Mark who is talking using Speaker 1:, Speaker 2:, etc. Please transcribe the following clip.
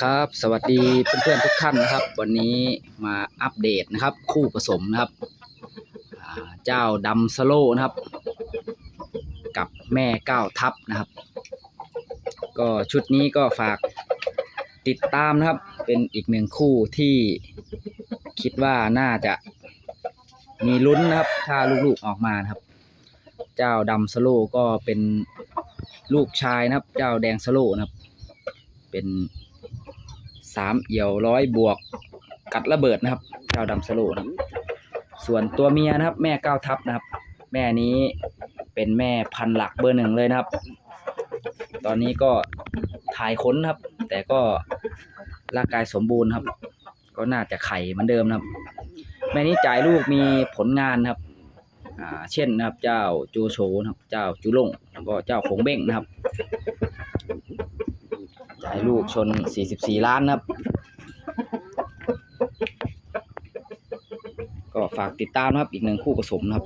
Speaker 1: ครับ สวัสดีเพื่อนๆทุกท่านนะครับ วันนี้มาอัปเดตนะครับ คู่ผสมนะครับเจ้าดำสโลนะครับ กับแม่ก้าวทับนะครับ ก็ชุดนี้ก็ฝากติดตามนะครับ เป็นอีกหนึ่งคู่ที่คิดว่าน่าจะมีลุ้นนะครับ ถ้าลูกๆออกมานะครับ เจ้าดำสโลก็เป็นลูกชายนะครับ เจ้าแดงสโลนะครับ เป็น สามเอี่ยวร้อยบวกกัดระเบิดนะครับเจ้าดำสโลนะส่วนตัวเมียนะครับ แม่ก้าวทับนะครับ แม่นี้เป็นแม่พันหลักเบอร์หนึ่งเลยนะครับ ตอนนี้ก็ถ่ายค้นนะครับ แต่ก็ร่างกายสมบูรณ์ครับ ก็น่าจะไข่เหมือนเดิมนะครับ แม่นี้จ่ายลูกมีผลงานนะครับเช่นนะครับ เจ้าจูโฉนะครับ เจ้าจูลงแล้วก็เจ้าคงเบ้งนะครับ ลูกชน 44 ล้านนะครับ ก็ฝากติดตามนะครับ อีกหนึ่งคู่ผสมนะครับ